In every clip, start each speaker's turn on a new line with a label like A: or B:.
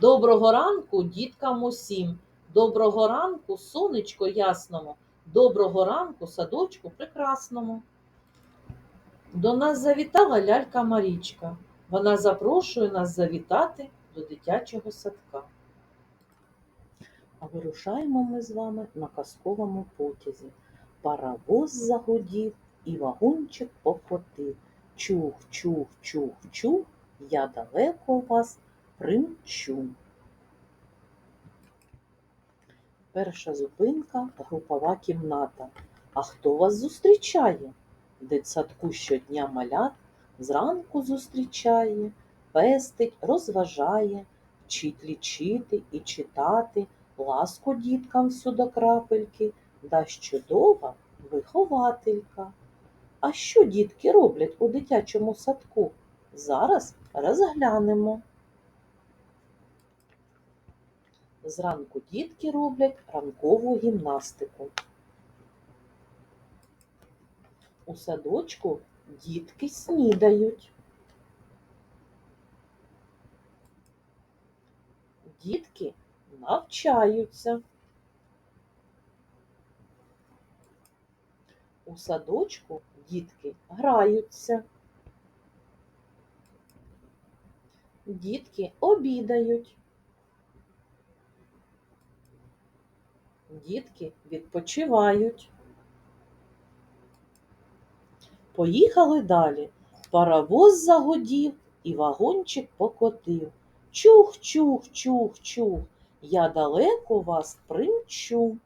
A: Доброго ранку діткам усім. Доброго ранку, сонечко ясному. Доброго ранку, садочку прекрасному. До нас завітала лялька Марічка. Вона запрошує нас завітати до дитячого садка. А вирушаємо ми з вами на казковому потязі. Паровоз загудів і вагончик покотив. Чух, чух, чух, чух, я далеко вас примчу. Перша зупинка групова кімната. А хто вас зустрічає? В дитсадку щодня малят зранку зустрічає, пестить, розважає, вчить лічити і читати, ласку діткам всю до крапельки, дасть чудова вихователька. А що дітки роблять у дитячому садку? Зараз розглянемо. Зранку дітки роблять ранкову гімнастику. У садочку дітки снідають. Дітки навчаються. У садочку дітки граються. Дітки обідають. Дітки відпочивають. Поїхали далі. Паровоз загодів і вагончик покотив. Чух, чух, чух, чух. Я далеко вас примчу.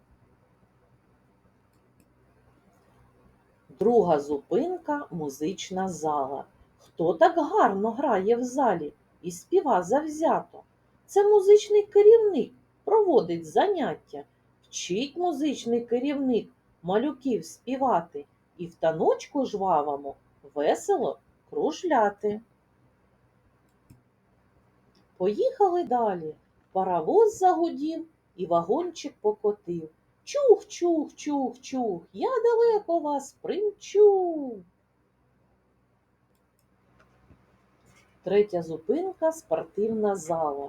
A: Друга зупинка музична зала. Хто так гарно грає в залі і співа завзято? Це музичний керівник проводить заняття. Вчить музичний керівник малюків співати і в таночку жвавому весело кружляти. Поїхали далі. Паровоз загудів і вагончик покотив. Чух, чух, чух, чух, я далеко вас примчу. Третя зупинка спортивна зала.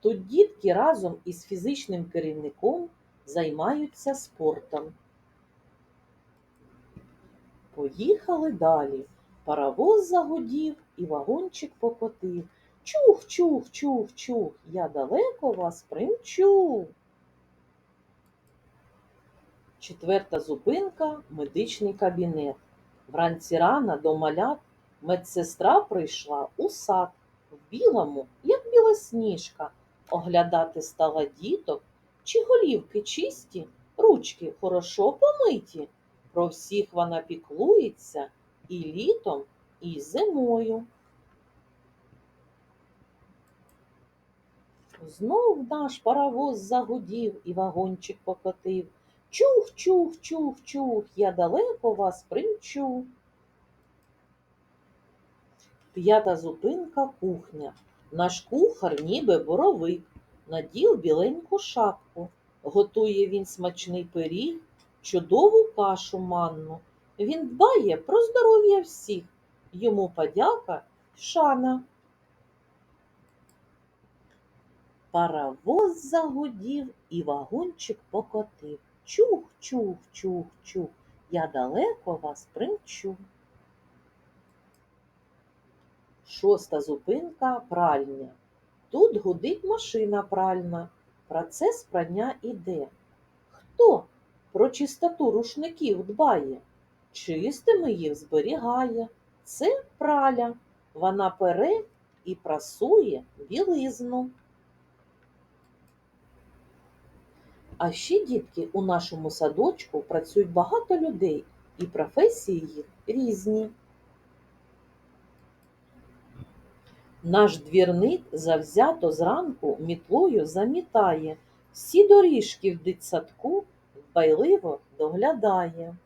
A: Тут дітки разом із фізичним керівником займаються спортом. Поїхали далі. Паровоз загудів і вагончик покотив. Чух, чух, чух, чух, я далеко вас примчу. Четверта зупинка медичний кабінет. Вранці рано до малят медсестра прийшла у сад в білому, як білосніжка, оглядати стала діток, чи голівки чисті, ручки хорошо помиті. Про всіх вона піклується і літом, і зимою. Знов наш паровоз загудів і вагончик покотив. Чух, чух, чух, чух, я далеко вас примчу. П'ята зупинка кухня. Наш кухар ніби боровик, надів біленьку шапку. Готує він смачний пиріг, чудову кашу манну. Він дбає про здоров'я всіх. Йому подяка шана. Паровоз загудів і вагончик покотив. Чух, чух, чух, чух, я далеко вас примчу. Шоста зупинка пральня. Тут гудить машина пральна. Процес прання іде. Хто про чистоту рушників дбає? Чистими їх зберігає. Це праля. Вона пере і прасує білизну. А ще, дітки, у нашому садочку працюють багато людей, і професії їх різні. Наш двірник завзято зранку мітлою замітає, всі доріжки в дитсадку дбайливо доглядає.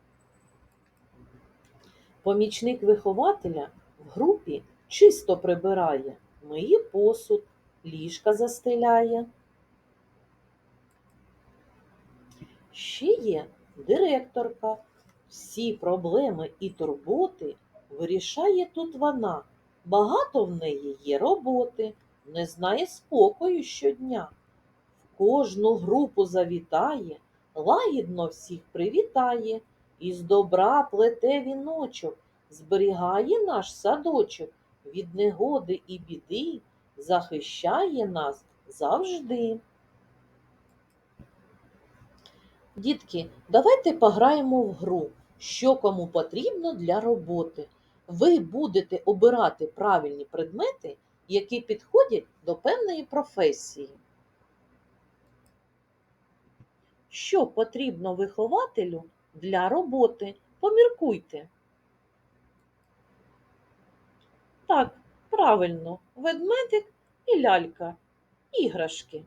A: Помічник вихователя в групі чисто прибирає, миє посуд, ліжка застеляє. Ще є директорка. Всі проблеми і турботи вирішає тут вона. Багато в неї є роботи, не знає спокою щодня. В кожну групу завітає, лагідно всіх привітає, із добра плете віночок, зберігає наш садочок, від негоди і біди, захищає нас завжди. Дітки, давайте пограємо в гру, що кому потрібно для роботи. Ви будете обирати правильні предмети, які підходять до певної професії. Що потрібно вихователю для роботи? Поміркуйте. Так, правильно, ведмедик і лялька, іграшки.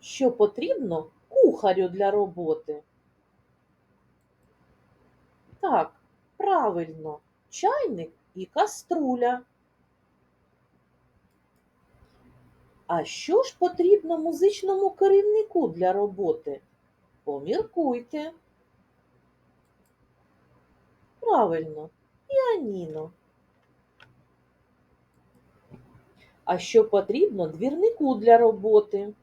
A: Що потрібно кухарю для роботи? Так, правильно, чайник і каструля. А що ж потрібно музичному керівнику для роботи? Поміркуйте. Правильно, піаніно. А що потрібно двірнику для роботи?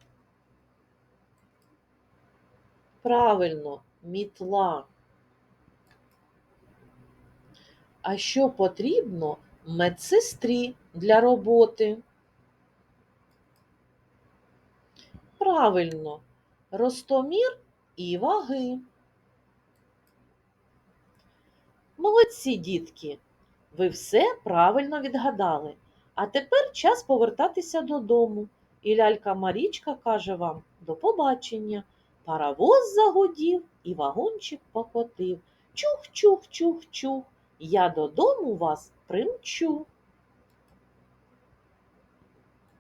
A: Правильно, мітла. А що потрібно медсестрі для роботи? Правильно, ростомір і ваги. Молодці, дітки, ви все правильно відгадали. А тепер час повертатися додому. І лялька Марічка каже вам до побачення. Паровоз загудів і вагончик покотив. Чух-чух-чух-чух. Я додому вас примчу.